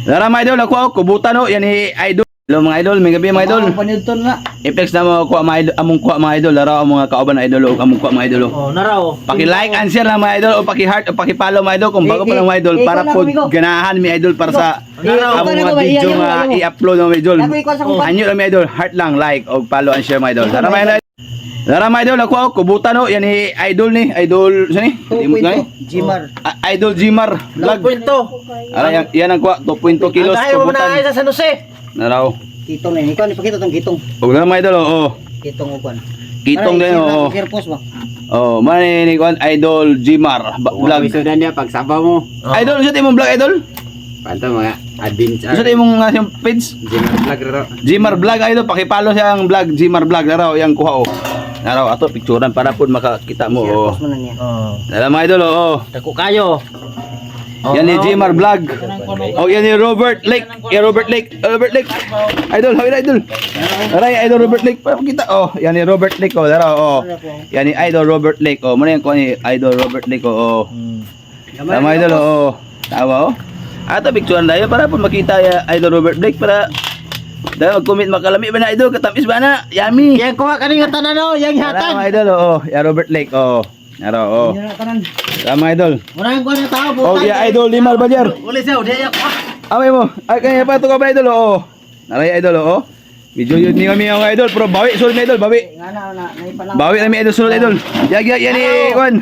Dara mga idol, ako ako, kubutan no, yan ni idol. Hello mga idol, may gabi mga idol. Ang panidton na. I-flex na mo kuha mga idol, among kuha mga idol, dara ang mga kauban na idol, o among kuha mga idol. o. Oh, naraw. Paki-like and share lang mga idol, o paki-heart, o paki-follow mga idol, kung bago pa lang mga idol, Eh, eh, para ikaw po amigo. ganahan mi idol para sa Eh, among mga ikaw, video nga iyan, i-upload mga idol. Sabi ko sa kumpa. Anyo lang mga idol, heart lang, like, o follow and share mga idol. Dara mga idol. Dara mga idol, ako ako, kubutan no, yan ni idol ni, idol, saan ni? Gani? Jimar. Ah, Idol Jimar vlog. 2.2. Ara yan, yan ang kuha 2.2 kilos Ang tayo mo na ay kubutan. sa San Jose. Naraw. Kitong na. Ikaw, ipakita tong kitong. Ug na mga idol oh. Kitong upan. Kitong din oh. Kirpos ba? Oh, man ni kuan Idol Jimar ba- vlog. Wisudan niya pagsabaw mo. Idol, unsa imong vlog idol? Panto mga admin sa Unsa imong nga siyang page? Jimmer vlog ro. Jimar vlog idol, pakipalo siya ang vlog Jimar vlog naraw yang kuha oh. Naraw ato picturean para pud makakita mo oh. Oh. Dala mga idol oh. Dako kayo. Yan ni Jimar vlog. Oh, yan ni Robert Lake. Yan Robert Lake. Uh, Robert Lake. Idol, hawin idol. Aray, idol Robert Lake. Para makita. Oh, yan ni Robert Lake oh. Dara oh. Yan ni idol Robert Lake oh. Muna yan ko ni idol Robert Lake oh. oh. Tama idol oh. Tawa oh. Ato picturean dayo para po makita ya idol Robert Blake para dahil mag-comment makalami ba na idol? Katamis ba na? Yummy. Yang kuha kaning tanan no, yang Tara hatag. mga idol oh ya Robert Lake oh. Naro oh. Yun na tanan. Tama idol. Muna ko na tao oh ya idol Limar Balyar Uli siya, uli siya. Amay mo. Ay kanya pa to ka ba idol oh Naray idol oh Video yun ni kami ang idol pero bawi sulod na idol bawi. Nga bawi na mi idol sulod idol. Yag yag yan ni Kwan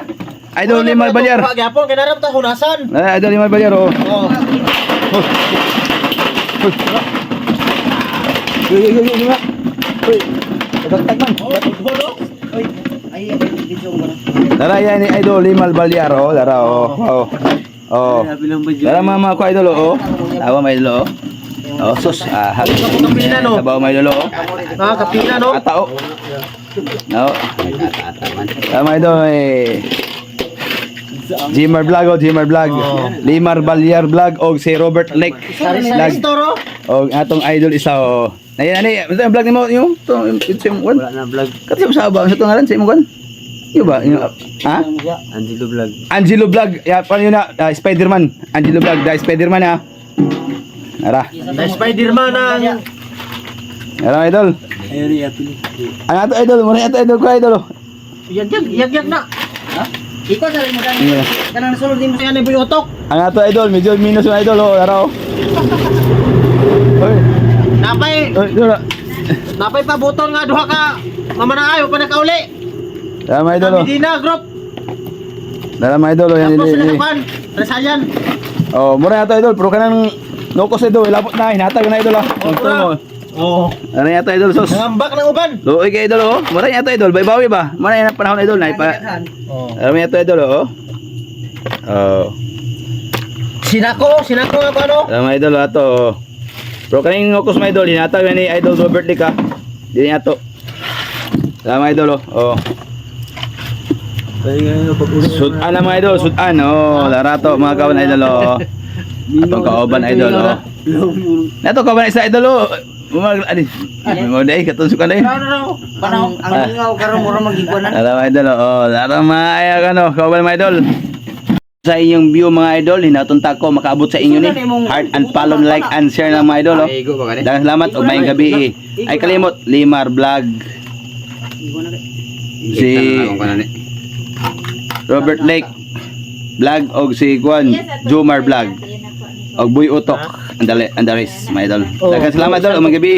Idol Limar Balyar kay naram ta kunasan. Naray idol Limar Balyar oh Oh. Yo yo yo yo man ay, ay, video mo. Dara yan ni Idol Limal Balyar oh, dara oh. Oh. Oh. Dara mama ko idol oh. Tawa may idol oh. Oh, sus. Ah, hag. Kapila, no? Tabaw may idol oh. Ah, kapila no. Atao. No. Tama idol eh. Jimmer Vlog oh, Jimmer Vlog. Limar Balyar Vlog og si Robert Lake Vlog. Og atong idol isa oh. Nay ani, ano yung vlog nimo yung to yung one. Wala na vlog. Kasi mo sa ba sa ngalan sa imong kan? Iyo ba? Ha? Angelo vlog. Angelo Vlog. Ya, paano yun na? Ah, Spider-Man. Angelo Vlog. Dahil Spider-Man ha. Nara. Na Spider-Man ang Nara idol. Ayun ya pili. Ang ato idol. Muna ato idol ko idol. oh. yag yag yag yag na. Ikaw, sa mo dali. Yeah. Kanang nasulod din mo. Kaya ni buyotok. Ang ato idol. Medyo minus yung idol. Oh, nara oh. Oy. Napay Oy, dura. napay pa buton nga duha ka. Mamanaayo pa nakauli. Tama idol oh. Medina group. Nara mga idol. oh, Yan Tapos ini. sila kan. Resayan. Oh, mura ato idol. Pero kanang nokos idol. Labot na. Hinatag na idol ah. Ito mo. Oh. Ano ato idol sos? Nangambak ng uban. Luoy kay idol oh. Mura yung ato idol. Baybawi ba? Mura yung panahon idol. Na ipa. Oh. Ano ato idol oh. Oh. Sinako, sinako nga pa no. Alam mga idol ato. oh. Pero kaning ngokos mga idol, hinatag na ni idol Robert Lick ha. Di niya to. Alam mga idol oh. Oh. Sudan ang mga idol, sudan oh. Larato mga kawan idol oh. Atong kauban idol oh. Nato kauban isa idol oh. Umag ani. Mo dai katong sukan dai. Parang ang lingaw karon mo ra magigwanan. Alam mga idol oh. Laro maaya ka no, kauban mga idol. Sa inyong view mga idol, hinatunta ko makaabot sa inyo ni. Heart and follow, like and share ng mga idol oh. Daghang salamat ug maayong gabi. Ay kalimot Limar Vlog si Robert Lake Vlog og si Juan Jomar Vlog og Boy Utok Andale Andares my idol. Daghang salamat idol maayong gabi.